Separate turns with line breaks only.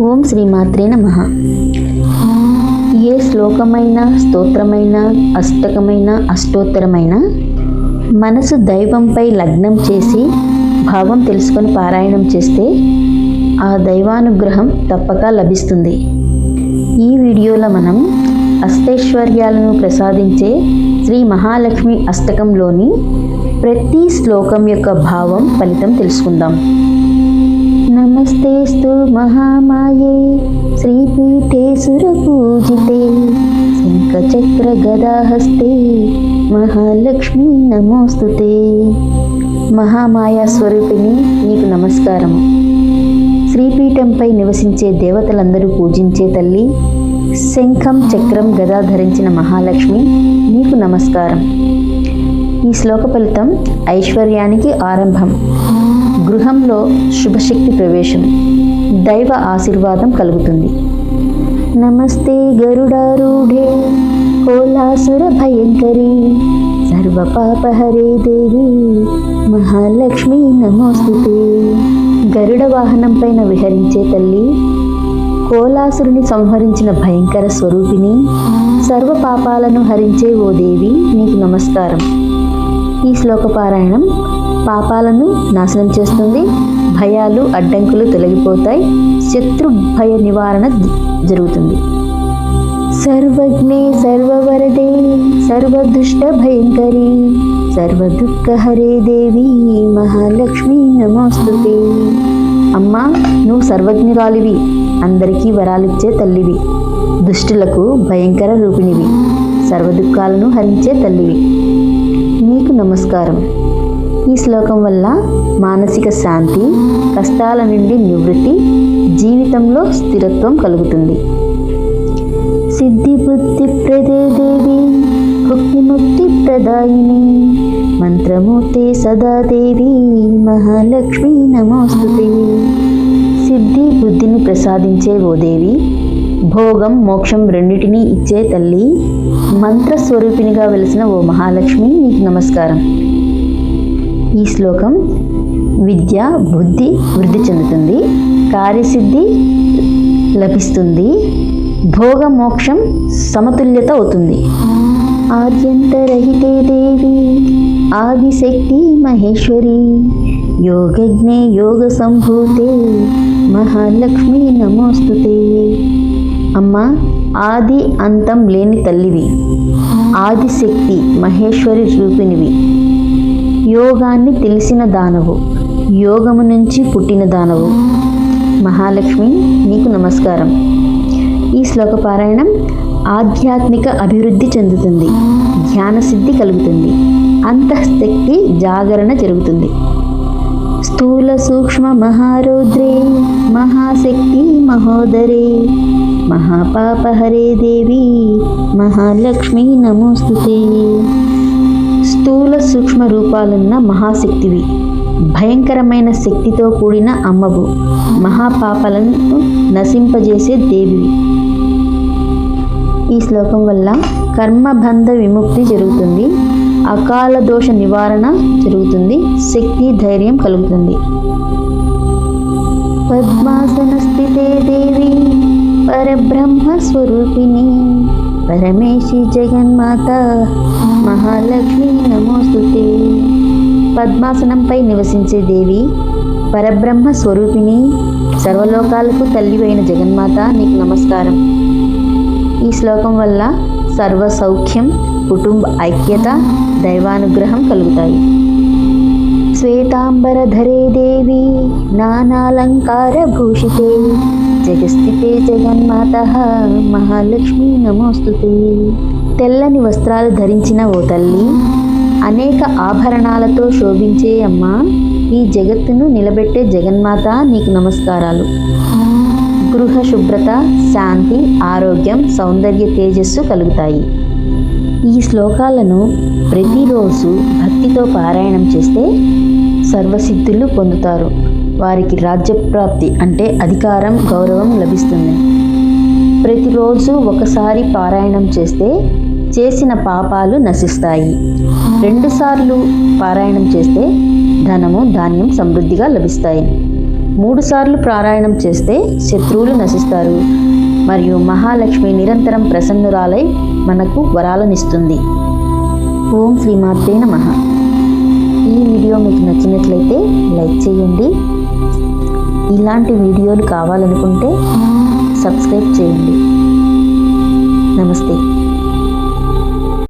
ఓం శ్రీమాత్రే నమ. ఏ శ్లోకమైన స్తోత్రమైన అష్టకమైన అష్టోత్తరమైన మనసు దైవంపై లగ్నం చేసి భావం తెలుసుకొని పారాయణం చేస్తే ఆ దైవానుగ్రహం తప్పక లభిస్తుంది. ఈ వీడియోలో మనం అష్టైశ్వర్యాలను ప్రసాదించే శ్రీ మహాలక్ష్మి అష్టకంలోని ప్రతి శ్లోకం యొక్క భావం ఫలితం తెలుసుకుందాం. నమస్తేస్తు మహామాయే. శ్రీపీఠే పూజితే శంఖచక్ర గదాహస్తే మహాలక్ష్మి నమోస్తుతే. మహామాయా స్వరూపిణి నీకు నమస్కారము. శ్రీపీఠంపై నివసించే దేవతలందరూ పూజించే తల్లి శంఖం చక్రం గదా ధరించిన మహాలక్ష్మి నీకు నమస్కారం. ఈ శ్లోక ఫలితం ఐశ్వర్యానికి ఆరంభం. గృహంలో శుభశక్తి ప్రవేశం దైవ ఆశీర్వాదం కలుగుతుంది. నమస్తే గరుడారూఢే కోలాసుర భయంకరి సర్వపాపహరే దేవి మహాలక్ష్మి నమోస్తుతే. గరుడ వాహనం పైన విహరించే తల్లి కోలాసురుని సంహరించిన భయంకర స్వరూపిణి సర్వ పాపాలను హరించే ఓ దేవి నీకు నమస్కారం. ఈ శ్లోక పారాయణం పాపాలను నాశనం చేస్తుంది. భయాలు అడ్డంకులు తొలగిపోతాయి. శత్రు భయ నివారణ జరుగుతుంది. సర్వజ్ఞే సర్వవరదే సర్వదుష్ట భయంకరి సర్వదుఃఖహరే దేవి మహాలక్ష్మి నమోస్తుతే. అమ్మా నువ్వు సర్వజ్ఞురాలివి. అందరికీ వరాలిచ్చే తల్లివి. దుష్టులకు భయంకర రూపిణివి. సర్వదుఃఖాలను హరించే తల్లివి. నీకు నమస్కారం. ఈ శ్లోకం వల్ల మానసిక శాంతి కష్టాల నుండి నివృత్తి జీవితంలో స్థిరత్వం కలుగుతుంది. సిద్ధి బుద్ధి ప్రదే దేవి భుక్తి ముక్తి ప్రదాయిని మంత్రమూర్తే సదా దేవి మహాలక్ష్మి నమోస్తుతే. సిద్ధి బుద్ధిని ప్రసాదించే ఓ దేవి భోగం మోక్షం రెండింటినీ ఇచ్చే తల్లి మంత్రస్వరూపిణిగా వెలిసిన ఓ మహాలక్ష్మి నీకు నమస్కారం. ఈ శ్లోకం విద్య బుద్ధి వృద్ధి చెందుతుంది. కార్యసిద్ధి లభిస్తుంది. భోగ మోక్షం సమతుల్యత అవుతుంది. ఆద్యంతరహితే దేవి ఆదిశక్తి మహేశ్వరి యోగజ్ఞే యోగ సంభూతే మహాలక్ష్మి నమోస్తుతే. అమ్మ ఆది అంతం లేని తల్లివి ఆదిశక్తి మహేశ్వరి రూపిణివి. యోగాన్ని తెలిసిన దానవు యోగము నుంచి పుట్టిన దానవు. మహాలక్ష్మి నీకు నమస్కారం. ఈ శ్లోక పారాయణం ఆధ్యాత్మిక అభివృద్ధి చెందుతుంది ధ్యానసిద్ధి కలుగుతుంది అంతఃశక్తి జాగరణ జరుగుతుంది. స్థూల సూక్ష్మ మహారౌద్రే మహాశక్తి మహోదరే మహాపాపహరే దేవి మహాలక్ష్మి నమోస్తుతే. స్థూల సూక్ష్మ రూపాలున్న మహాశక్తివి. భయంకరమైన శక్తితో కూడిన అమ్మవు. మహాపాపాలను నశింపజేసే దేవివి. ఈ శ్లోకం వల్ల కర్మబంధ విముక్తి జరుగుతుంది. అకాల దోష నివారణ జరుగుతుంది. శక్తి ధైర్యం కలుగుతుంది. పద్మాసన స్థితే దేవి పరబ్రహ్మ స్వరూపిణి పరమేశి జగన్మాత మహాలక్ష్మి నమోస్తుతే. పద్మాసనంపై నివసించే దేవి పరబ్రహ్మ స్వరూపిణి సర్వలోకాలకు తల్లివైన జగన్మాత నీకు నమస్కారం. ఈ శ్లోకం వల్ల సర్వ సౌఖ్యం కుటుంబ ఐక్యత దైవానుగ్రహం కలుగుతాయి. శ్వేతాంబరధరే దేవి నానాలంకార భూషితే. జగస్థితే జగన్మాత మహాలక్ష్మి నమోస్తుతే. తెల్లని వస్త్రాలు ధరించిన ఓ తల్లి అనేక ఆభరణాలతో శోభించే అమ్మ ఈ జగత్తును నిలబెట్టే జగన్మాత నీకు నమస్కారాలు. గృహ శుభ్రత శాంతి ఆరోగ్యం సౌందర్య తేజస్సు కలుగుతాయి. ఈ శ్లోకాలను ప్రతిరోజు భక్తితో పారాయణం చేస్తే సర్వసిద్ధులు పొందుతారు. వారికి రాజ్యప్రాప్తి అంటే అధికారం గౌరవం లభిస్తుంది. ప్రతిరోజు ఒకసారి పారాయణం చేస్తే చేసిన పాపాలు నశిస్తాయి. రెండుసార్లు పారాయణం చేస్తే ధనము ధాన్యం సమృద్ధిగా లభిస్తాయి. మూడుసార్లు పారాయణం చేస్తే శత్రువులు నశిస్తారు. మరియు మహాలక్ష్మి నిరంతరం ప్రసన్నురాలై మనకు వరాలనిస్తుంది. ఓం శ్రీమాతే నమ. ఈ వీడియో మీకు నచ్చినట్లయితే లైక్ చేయండి ఇలాంటి వీడియోలు కావాలనుకుంటే సబ్స్క్రైబ్ చేయండి. నమస్తే.